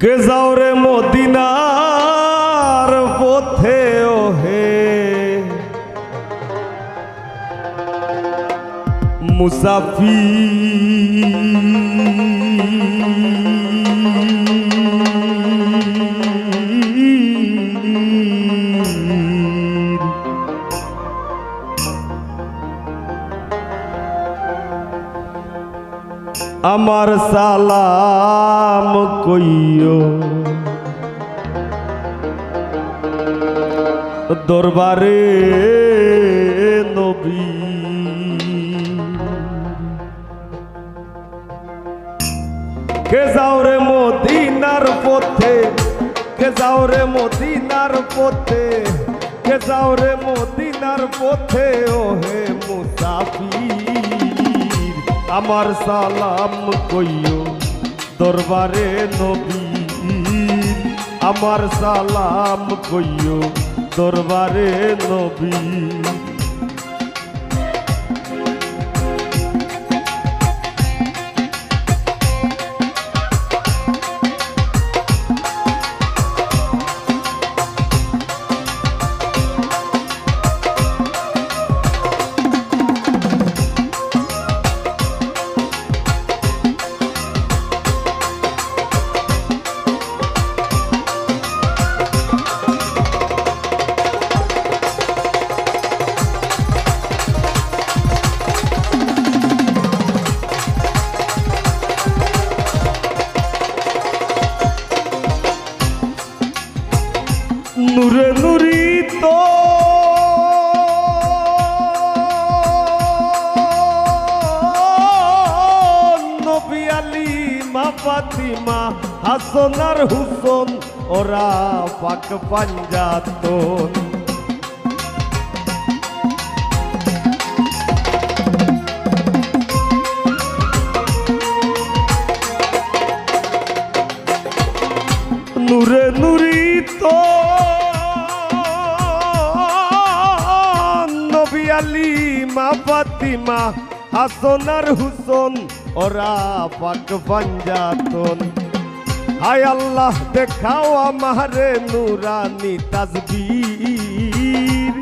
কে যাও রে মদিনার পথে ও হে আমার সালাম কইও। দরবারে নবী। কে যাও রে মদিনার পথে, কে যাও রে মদিনার পথে, কে যাও রে মদিনার পথে ও হে মুসাফির। আমার সালাম কইও দরবারে নবী। আমার সালাম কইও দরবারে নবী। নূরে নুরিত। নবী আলী মা ফাতিমা হাসনার হুসন ওরা পাক পাঞ্জাতন। ফাতিমা হাসন আর হুসন, ওরা পাক পাঞ্জাতন। হায় আল্লাহ, দেখাও আমারে নুরানি তাজবীর।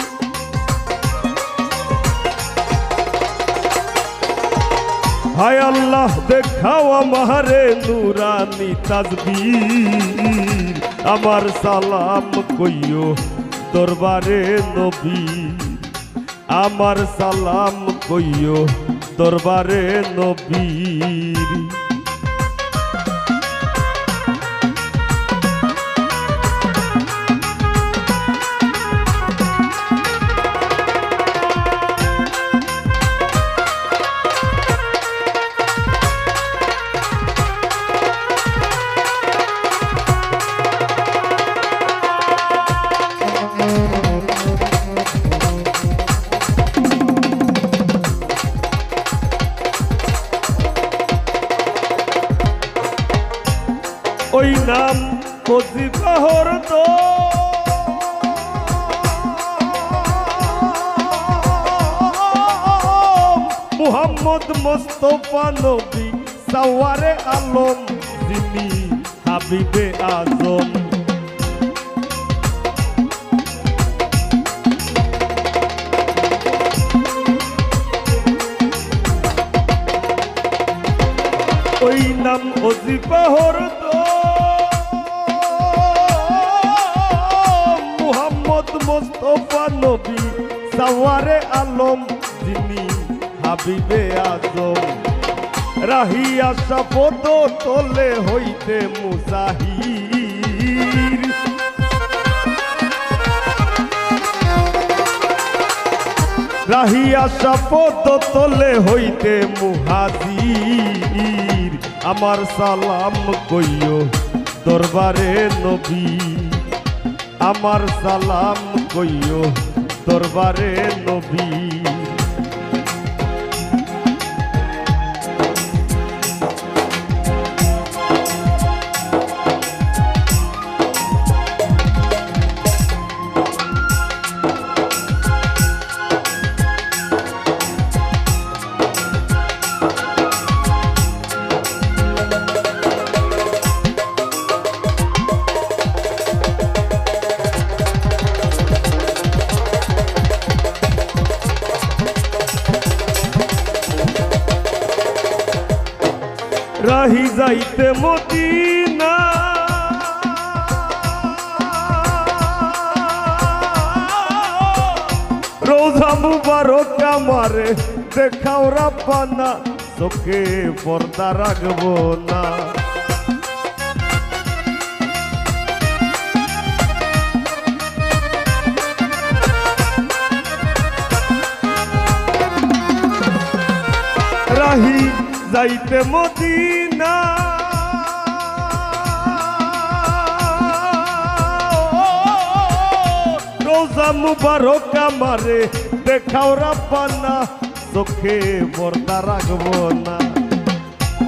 হায় আল্লাহ, দেখাও আমারে নুরানি তাজবীর। আমার সালাম কইও দরবারে নবী। আমার সালাম কইও দরবারে নবীর ওই নাম কজিবাহর তো। মুহাম্মদ মোস্তফা নবী সাওয়ারে আলম, যিনি হাবিবে আজম। ওই নাম অজিবাহর তো। মোস্তফা নবী, সাওয়ারে আলম যিনি হাবিবে আজম। রাহিয়া শপথ তোলে হইতে মুসাহির রাহিয়া শপথ তোলে হইতে মুহাজির। আমার সালাম কইও দরবারে নবী, আমার সালাম কইও দরবারে নবী। যাইতে মদিনা। রোজা মুবারক আমার দেখাও রাব্বানা তোকে পর্দা রাখব না। যাইতে মদিনা। রোজা মুবারক আমারে দেখাও রাব্বানা, চোখে পর্দা রাখব না।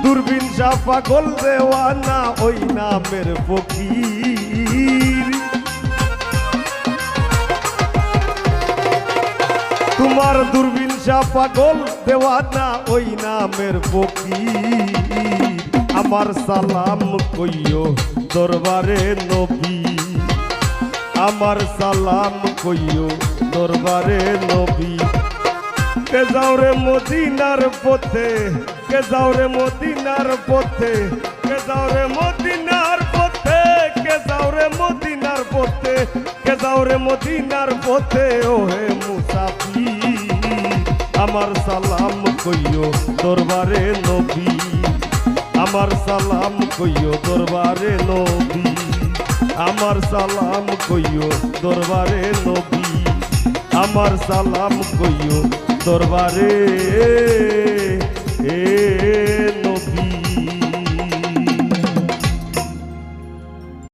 দূরবীন শাহ পাগল দেওয়ানা, ওই নামের ফকির। তোমার দূরবীন শাহ পাগল দেওয়ানা ওই নামের ফকির। আমার সালাম কইও দরবারে নবী। আমার সালাম কইও দরবারে নবী। কে যাও রে মদিনার পথে, কে যাও রে মদিনার পথে, কে যাও রে মদিনার পথে, কে যাও রে মদিনার পথে, কে যাও রে মদিনার পথে ও হে মুসাফি আমার সালাম কইও দরবারে নবী। আমার সালাম কইও দরবারে নবী। আমার সালাম কইও দরবারে নবী। আমার সালাম কইও দরবারে। এ